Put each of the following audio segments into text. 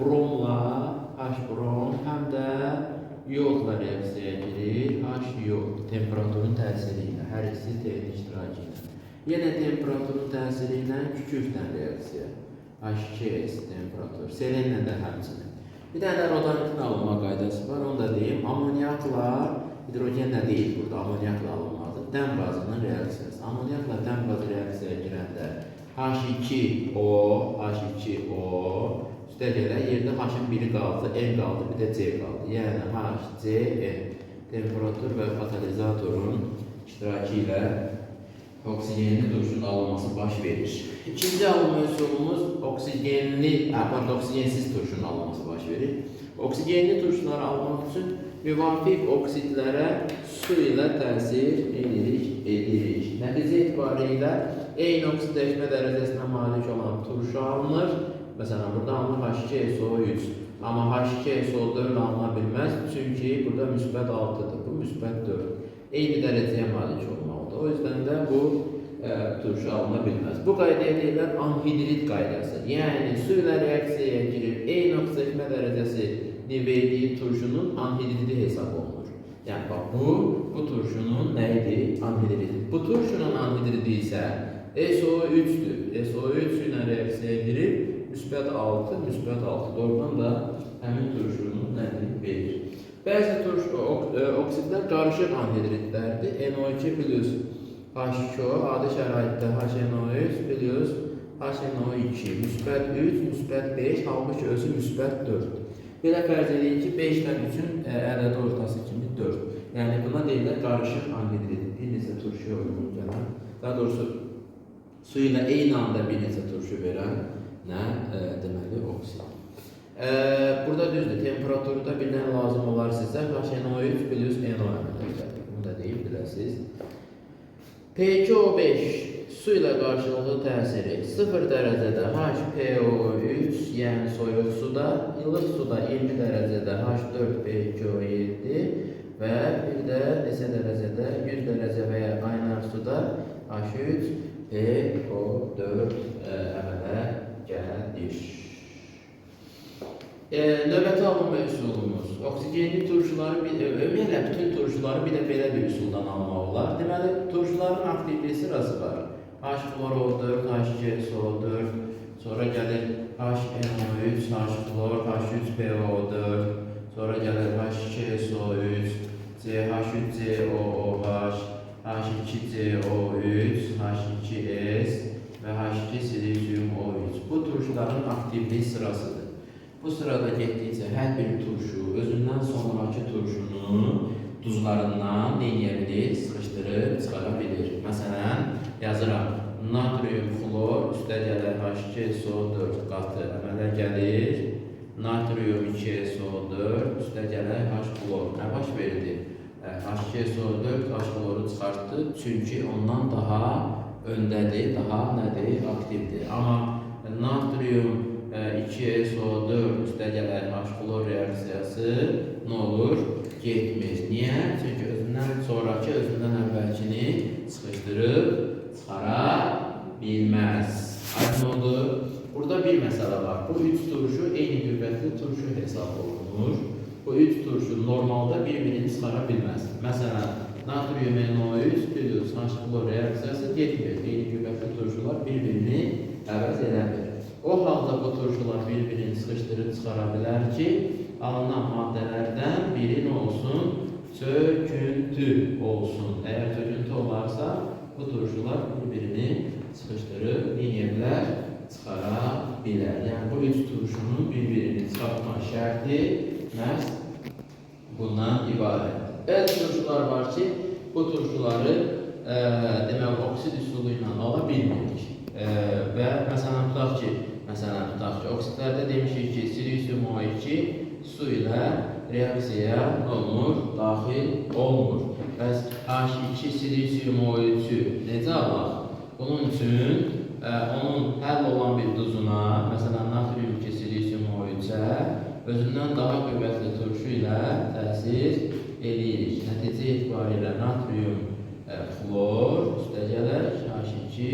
bromla H-brom həm də yodla reaksiyaya girir. H-yod temperaturun təsiri ilə, hər ikisi T-nin iştirakı ilə. Yenə temperaturun təsiri ilə kükürdlə reaksiya. H2S temperatur. Selenlə də həmçinin. Bir dənə rodanitin alınma qaydası var, onu da deyim. Amoniakla hidrogenlə deyil, burada amoniakla alınmalıdır. Dəm qazının reaksiyası. Amoniakla dəm qazı reaksiyaya girəndə H2O, H2O gələ yerdə H-ın biri qaldı, N qaldı, bir də C qaldı. Yəni HCN temperatur və katalizatorun iştirakı ilə oksigenli duruşun alınması baş verir. İkinci alınma üsulumuz oksigenli, pardon, oksigensiz turşunun alınması baş verir. Oksigenli turşuları almaq üçün müvafiq oksidlərə su ilə təsir edirik, edirik. Nəticə etibarilə eyni oksidləşmə dərəcəsinə malik olan turşu alınır. Məsələn, burada alınır H2SO3. Amma H2SO4 alına bilməz, çünki burada müsbət 6-dır, bu müsbət 4. Eyni dərəcəyə malik olmalıdır. O yüzden də bu e, turşu alına bilməz. Bu qaydaya deyirlər anhidrit qaydası. Yəni su ilə reaksiyaya girib eyni oksidləşmə dərəcəsini verdiyi turşunun anhidridi hesab olunur. Yəni bax bu bu turşunun nə idi? Bu turşunun anhidridi isə SO3-dür. SO3 ilə reaksiyaya girib müsbət 6, müsbət 6 doğrudan da həmin turşunun nədir verir. Bəzi turş ok, e, oksidlər qarışıq anhidritlərdir. NO2 plus H2O adi şəraitdə HNO3 plus HNO2 müsbət 3, müsbət 5, halbuki özü müsbət 4. Belə fərz edin ki, 5-dən 3-ün e, ədədi ortası kimi 4. Yəni buna deyirlər qarışıq anhidrit. Bir neçə turşuya uyğun gələn, daha doğrusu su ilə eyni anda bir neçə turşu verən nə e, deməli oksid. E, burada düzdür, temperaturda bir dənə lazım olar sizə HNO3 plus NO əməliyyatı. Bunu da deyib biləsiniz. P2O5 su ilə qarşılıqlı təsiri 0 dərəcədə HPO3, yəni soyuq suda, ilıq suda 20 dərəcədə H4PCO7 və bir də neçə dərəcədə 100 dərəcə və ya suda H3PO4 əmələ gəlir. E, növbəti alınma üsulumuz. Oksigenli turşuları, bir, e, ümumiyyətlə bütün turşuları bir də belə bir üsuldan almaq olar. Deməli, turşuların aktivliyi sırası var. H-fluor-4, H2SO4, sonra gəlir HNO3, H-fluor, H3PO4, sonra gəlir H2SO3, CH3COOH, H2CO3, H2S və H2 silisium O3. Bu turşuların aktivliyi sırasıdır. Bu sırada getdikcə hər bir turşu özündən sonraki turşunu duzlarından nə bilir? Sıxışdırıb çıxara bilir. Məsələn, yazıram. Natrium flor üstə gəlir H2SO4 qatı əmələ gəlir. Natrium 2SO4 üstə gəlir H flor. Nə baş verdi? H2SO4 H floru çıxartdı. Çünki ondan daha öndədir, daha nədir? Aktivdir. Amma natrium 2SO4 üstə gələn H-klor reaksiyası nə olur? Getmir. Niyə? Çünki özündən sonraki, özündən əvvəlkini sıxışdırıb çıxara bilməz. Aydın oldu. Burada bir məsələ var. Bu üç turşu eyni qüvvətli turşu hesab olunur. Bu üç turşu normalda bir-birini çıxara bilməz. Məsələn, natrium NO3 plus H-klor reaksiyası getmir. Eyni qüvvətli turşular bir-birini əvəz eləmir. O halda bu turşular bir-birini sıxışdırıb çıxara bilər ki, alınan maddələrdən biri olsun? Çöküntü olsun. Əgər çöküntü olarsa, bu turşular bir-birini sıxışdırıb? Çıxara bilər. Yəni, bu üç turşunun bir-birini çıxartma şərti məhz bundan ibarətdir. Bəzi turşular var ki, bu turşuları e, demək, oksid üsulu ilə ala bilmirik. E, və məsələn, tutaq ki, Məsələn, tutaq ki, oksidlərdə demişik ki, silisium O2 su ilə reaksiyaya olmur, daxil olmur. Bəs H2 silisium O3-ü necə alaq? Bunun üçün ə, onun həll olan bir duzuna, məsələn, natrium 2 silisium O3-ə özündən daha qüvvətli turşu ilə təsir eləyirik. Nəticə etibarilə natrium ə, flor üstə gələr H2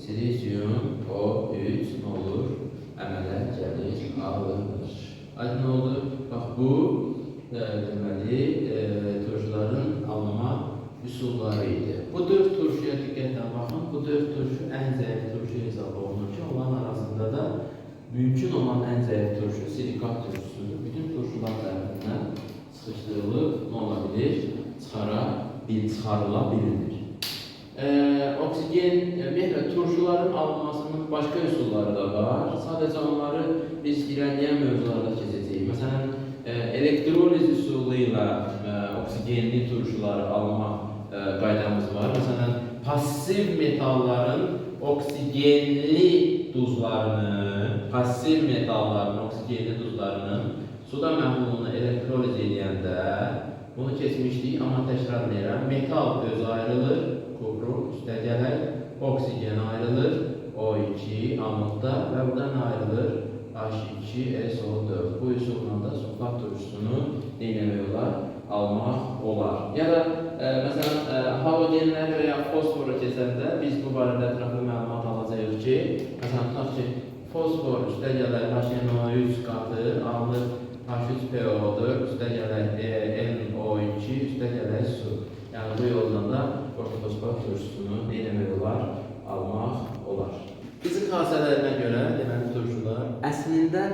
silisium O3 nə olur? Əmələ gəlir, alınır. Aydın oldu. Bax bu e, deməli e, turşuların alınma üsulları idi. Bu dörd turşuya diqqətlə baxın. Bu dörd turşu ən zəif turşu hesab olunur ki, onların arasında da mümkün olan zəif turşu silikat turşusudur. Bütün turşular tərəfindən sıxışdırılıb nə ola bilir? Çıxara bil, çıxarıla bilinir. Ee, oksigen, e, turşuların alınmasının başka üsulları da var. Sadece onları biz ilerleyen mevzularda keseceğiz. Mesela e, elektroliz usuluyla e, oksigenli turşuları alma e, qaydamız var. Mesela pasif metalların oksigenli duzlarını, pasif metalların oksigenli duzlarının suda məhlulunu elektroliz edəndə bunu keçmişdik, amma təkrar edirəm. Metal özü ayrılır, kubru üstə gələk, oksigen ayrılır, O2 amudda və buradan ayrılır H2SO4. Bu üsulla da sulfat turşusunu eləmək olar, almaq olar. Ya da e, məsələn e, halogenlər və ya fosforu keçəndə biz bu barədə ətraflı məlumat alacağıq ki, məsələn tutaq ki, fosfor üstə gələr HNO3 qatı alınır H3PO4 üstə gələk e, NO2 üstə gələk su. Yəni bu yolla da ortofosfat turşusunu etmək olar? Almaq olar. Fizik hadisələrinə görə deməli turşular əslində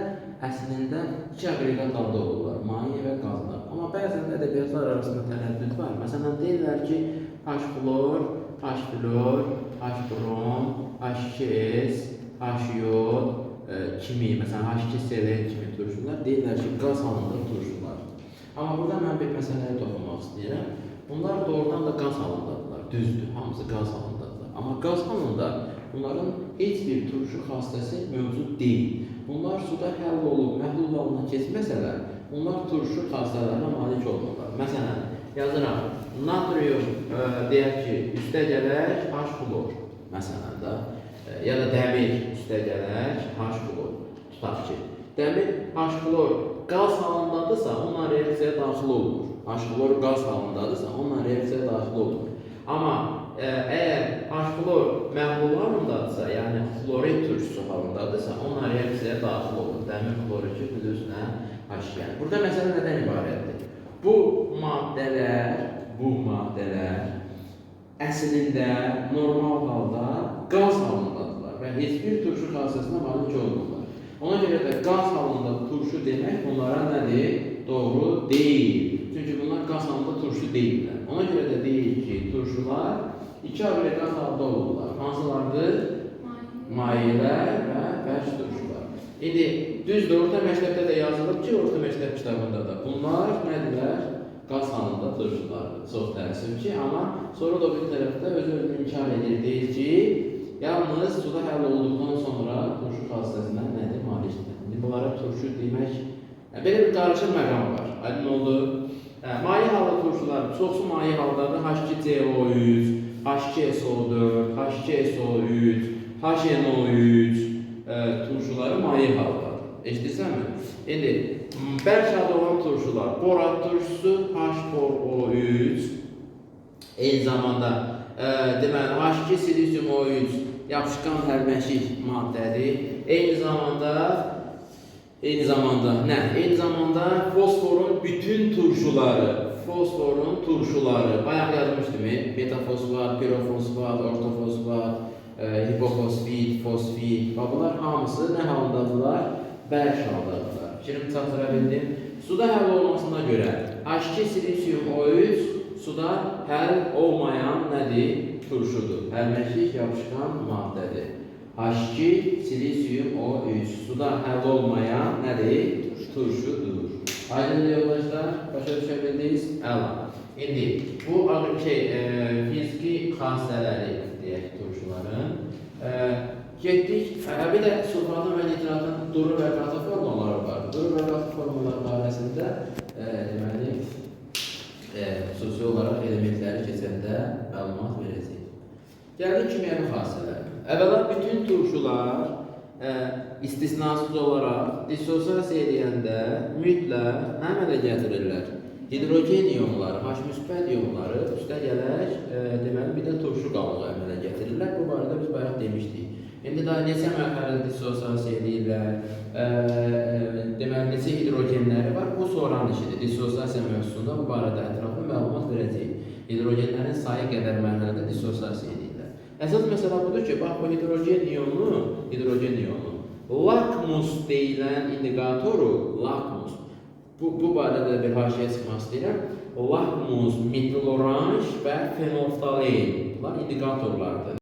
əslində iki aqreqat halda olurlar, maye və qazlar. Amma bəzən ədəbiyyatlar arasında tərəddüd var. Məsələn deyirlər ki, H-xlor, H-flor, H-brom, H2S, H-yod e, kimi, məsələn H2SL kimi turşular deyirlər ki, qaz halında turşular. Amma burada mən bir məsələyə toxunmaq istəyirəm. Bunlar doğrudan da qaz halındadılar, düzdür, hamısı qaz halındadılar. Amma qaz halında bunların heç bir turşu xassəsi mövcud deyil. Bunlar suda həll olub məhlul halına keçməsələr, bunlar turşu xassələrinə malik olmurlar. Məsələn, yazıram, natrium e, deyək ki, üstə gələk H-xlor, məsələn də, e, ya da dəmir üstə gələk H-xlor, tutaq ki, dəmir H-xlor qaz halındadısa, onunla reaksiyaya daxil olmur. H-xlor qaz halındadısa, onunla reaksiyaya daxil olmur. Amma e, əgər H-xlor məhlul halındadısa, yəni xlorid turşusu halındadısa, onunla reaksiyaya daxil olur. Dəmir xloriki üzünə H yəni. Burada məsələ nədən ibarətdir? Bu maddələr, bu maddələr əslində normal halda qaz halındadılar və heç bir turşu xassəsinə malik olmurlar. Ona görə də qaz halında turşu demək onlara nədir? Doğru deyil. Çünki bunlar qaz halında turşu deyillər. Ona görə də deyil ki, turşular iki aqreqat halda olurlar. Hansılardır? Mayelər və bərk turşular. İndi düzdür, orta məktəbdə də yazılıb ki, orta məktəb kitabında da bunlar nədirlər? Qaz halında turşulardır. Çox təəssüf ki, amma sonra da bir tərəfdə öz özünü inkar edir, deyir ki, yalnız suda həll olduqdan sonra turşu xassəsindən nədir? Malikdir. İndi bunlara turşu demək, belə bir qarışıq məqam var. Aydın oldu? Maye halda turşular, çoxsu maye haldadır. H2CO3, H2SO4, H2SO3, HNO3 e, turşuları maye haldadır. Eşidirsənmi? İndi m, bərk olan turşular, borat turşusu, H4O3, eyni zamanda e, deməli H2 silisium O3 yapışqan hərməşik maddədir. Eyni zamanda Eyni zamanda nə? Eyni zamanda fosforun bütün turşuları, fosforun turşuları, bayaq yazmışdım, e, metafosfat, pirofosfat, ortofosfat, e, hipofosfit, fosfit, bunlar hamısı nə halındadılar? Bərk halındadılar. Fikrimi çatdıra bildim. Suda həll olmasına görə H2 silisium O3 suda həll olmayan nədir? Turşudur. Hərməşik yapışqan maddədir. H2 silisium O3 suda həll olmayan nədir? Turşudur. Aydın yoldaşlar, başa düşə bildiniz? Əla. İndi bu şey e, fiziki xassələri deyək turşuların. E, getdik. Bir də sulfatın və nitratın duru və qatı formaları var. Duru və qatı formaları barəsində e, deməli e, xüsusi olaraq elementləri keçəndə məlumat verəcəyik. Gəldik kimyəvi xassələrə. Əvvəla bütün turşular e, istisnasız olaraq dissosiasiya edəndə mütləq nə əmələ gətirirlər? Hidrogen iyonları, H müsbət iyonları üstə gələk, e, deməli bir də turşu qalığı əmələ gətirirlər. Bu barədə biz bayaq demişdik. İndi daha neçə mərhələdə dissosiasiya edirlər? E, deməli neçə hidrogen hidrogenləri var. Bu sonranın işidir. Dissosiasiya mövzusunda bu barədə ətraflı məlumat verəcəyik. Hidrogenlərin sayı qədər mənada dissosiasiya edirlər. Əsas məsələ budur ki, bax bu hidrogen ionu, hidrogen ionu lakmus deyilən indikatoru lakmus. Bu, bu barədə bir haşiyə çıxmaq istəyirəm. Lakmus, metil oranj və fenolftalein. Bunlar indikatorlardır.